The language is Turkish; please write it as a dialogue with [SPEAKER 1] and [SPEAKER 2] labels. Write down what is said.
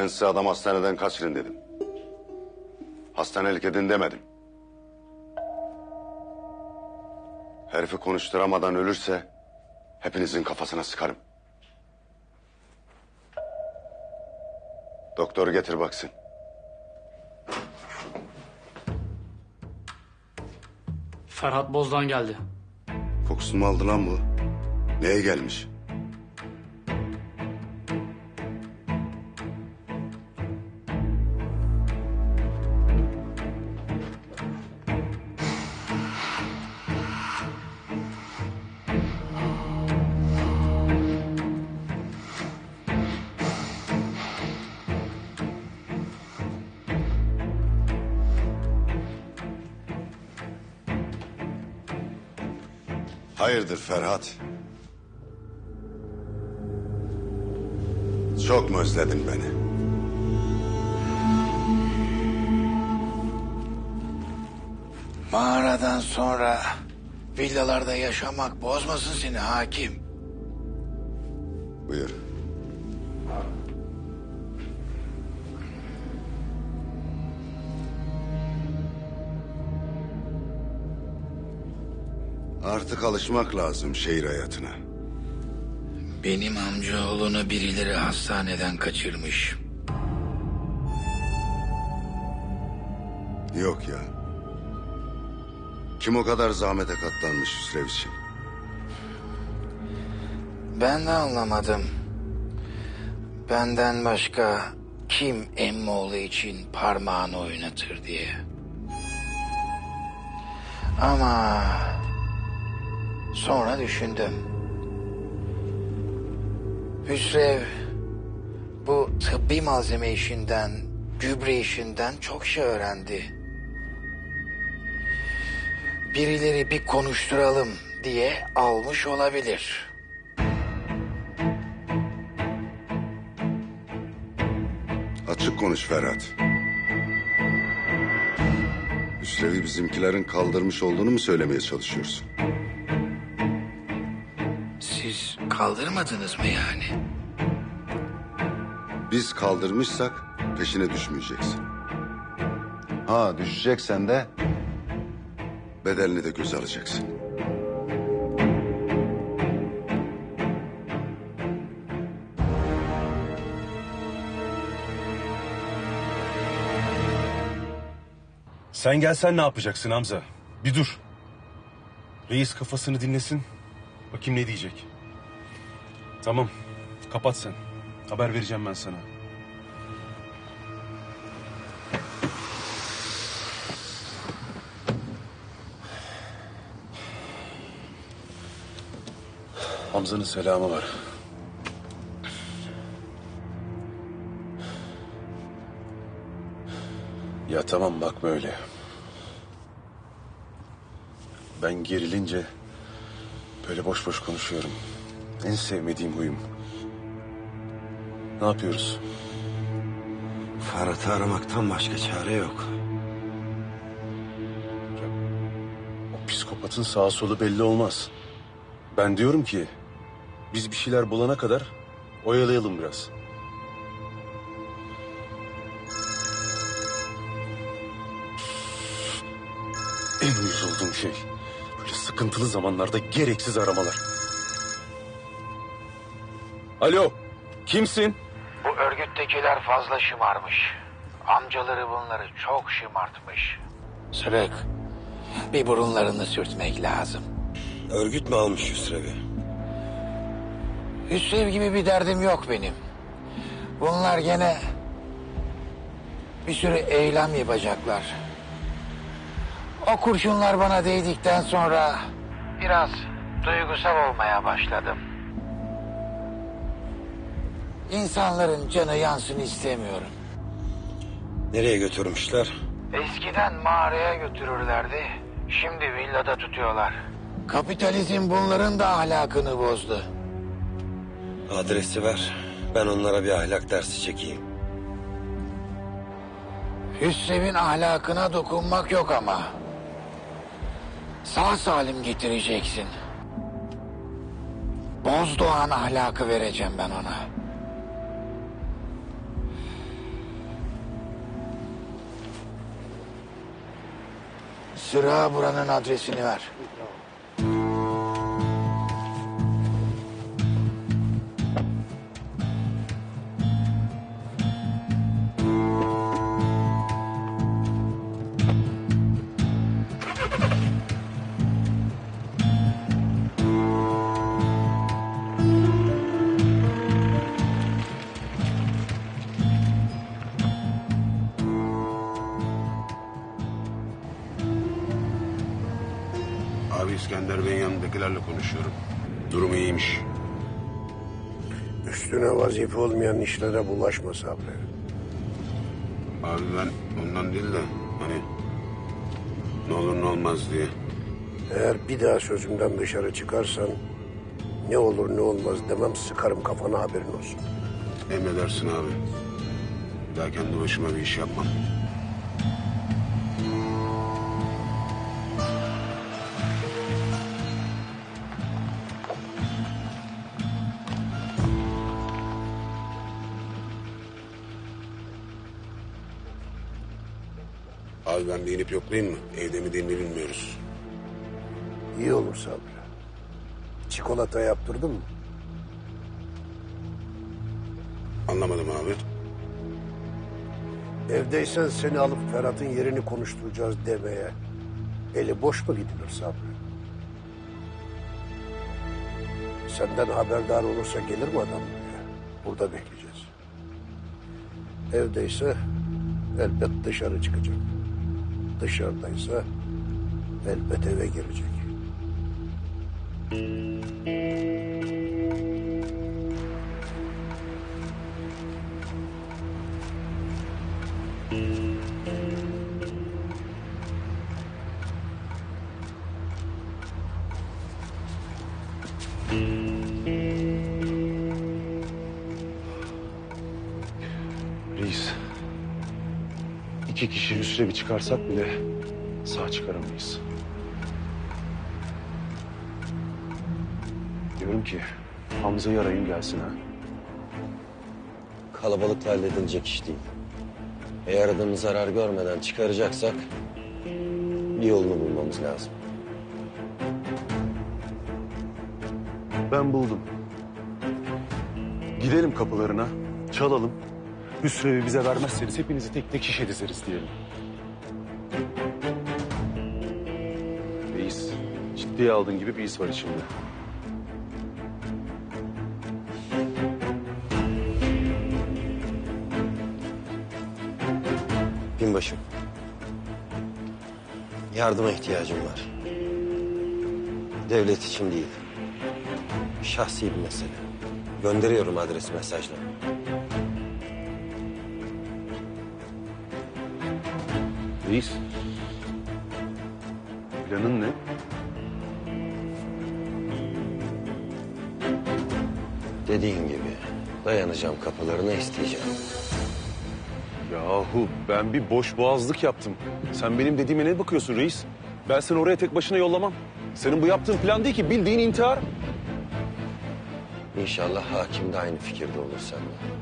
[SPEAKER 1] Ben size adam hastaneden kaçırın dedim. Hastanelik edin demedim. Herifi konuşturamadan ölürse hepinizin kafasına sıkarım. Doktoru getir baksın.
[SPEAKER 2] Ferhat Boz'dan geldi.
[SPEAKER 1] Kokusunu mu aldı lan bu? Neye gelmiş? Hayırdır Ferhat? Çok mu özledin beni?
[SPEAKER 3] Mağaradan sonra villalarda yaşamak bozmasın seni hakim.
[SPEAKER 1] Buyur. Artık alışmak lazım şehir hayatına.
[SPEAKER 3] Benim amcaoğlunu birileri hastaneden kaçırmış.
[SPEAKER 1] Yok ya. Kim o kadar zahmete katlanmış Hüsrev için?
[SPEAKER 3] Ben de anlamadım. Benden başka kim emmoğlu için parmağını oynatır diye. Ama sonra düşündüm. Hüsrev bu tıbbi malzeme işinden, gübre işinden çok şey öğrendi. Birileri bir konuşturalım diye almış olabilir.
[SPEAKER 1] Açık konuş Ferhat. Hüsrev'i bizimkilerin kaldırmış olduğunu mu söylemeye çalışıyorsun?
[SPEAKER 3] Siz kaldırmadınız mı yani?
[SPEAKER 1] Biz kaldırmışsak peşine düşmeyeceksin. Ha düşeceksen de bedelini de göze alacaksın.
[SPEAKER 4] Sen gelsen ne yapacaksın Hamza? Bir dur. Reis kafasını dinlesin. Bakayım ne diyecek. Tamam. Kapat sen. Haber vereceğim ben sana. Hamza'nın selamı var. Ya tamam bakma öyle. Ben gerilince böyle boş boş konuşuyorum. En sevmediğim huyum. Ne yapıyoruz?
[SPEAKER 5] Ferhat'ı aramaktan başka çare yok.
[SPEAKER 4] O psikopatın sağa solu belli olmaz. Ben diyorum ki biz bir şeyler bulana kadar oyalayalım biraz. En olduğum şey böyle sıkıntılı zamanlarda gereksiz aramalar. Alo, kimsin?
[SPEAKER 3] Bu örgüttekiler fazla şımarmış. Amcaları bunları çok şımartmış. Sırık, bir burunlarını sürtmek lazım.
[SPEAKER 5] Örgüt mü almış Hüsrev'i?
[SPEAKER 3] Hüsrev gibi bir derdim yok benim. Bunlar gene bir sürü eylem yapacaklar. O kurşunlar bana değdikten sonra biraz duygusal olmaya başladım. İnsanların canı yansın istemiyorum.
[SPEAKER 5] Nereye götürmüşler?
[SPEAKER 3] Eskiden mağaraya götürürlerdi. Şimdi villada tutuyorlar. Kapitalizm bunların da ahlakını bozdu.
[SPEAKER 5] Adresi ver. Ben onlara bir ahlak dersi çekeyim.
[SPEAKER 3] Hüsrev'in ahlakına dokunmak yok ama. Sağ salim getireceksin. Bozdoğan ahlakı vereceğim ben ona. Sıra buranın adresini ver.
[SPEAKER 6] İskender Bey'in yanındakilerle konuşuyorum. Durumu iyiymiş.
[SPEAKER 7] Üstüne vazife olmayan işlere bulaşma Sabri.
[SPEAKER 6] Abi ben ondan değil de hani ne olur ne olmaz diye.
[SPEAKER 7] Eğer bir daha sözümden dışarı çıkarsan ne olur ne olmaz demem sıkarım kafana haberin olsun.
[SPEAKER 6] Emredersin abi. Bir daha kendi başıma bir iş yapmam. Abi ben bir inip yoklayayım mı? Evde mi değil mi bilmiyoruz.
[SPEAKER 7] İyi olur Sabri. Çikolata yaptırdın mı?
[SPEAKER 6] Anlamadım abi.
[SPEAKER 7] Evdeysen seni alıp Ferhat'ın yerini konuşturacağız demeye. Eli boş mu gidilir Sabri? Senden haberdar olursa gelir mi adam buraya? Burada bekleyeceğiz. Evdeyse elbet dışarı çıkacak. Dışarıdaysa elbet eve girecek.
[SPEAKER 4] İki kişi Hüsrev'i çıkarsak bile sağ çıkaramayız. Diyorum ki Hamza'yı arayın gelsin ha.
[SPEAKER 5] Kalabalıkla halledilecek iş değil. Eğer adamı zarar görmeden çıkaracaksak bir yolunu bulmamız lazım.
[SPEAKER 4] Ben buldum. Gidelim kapılarına, çalalım. Hüsrev'i bize vermezseniz hepinizi tek tek şişe dizeriz diyelim. Reis, ciddiye aldığın gibi bir his var içimde.
[SPEAKER 5] Binbaşım. Yardıma ihtiyacım var. Devlet için değil. Şahsi bir mesele. Gönderiyorum adres mesajla.
[SPEAKER 4] Reis, planın ne?
[SPEAKER 5] Dediğin gibi dayanacağım kapılarına isteyeceğim.
[SPEAKER 4] Yahu ben bir boş boğazlık yaptım. Sen benim dediğime ne bakıyorsun reis? Ben seni oraya tek başına yollamam. Senin bu yaptığın plan değil ki bildiğin intihar.
[SPEAKER 5] İnşallah hakim de aynı fikirde olur seninle.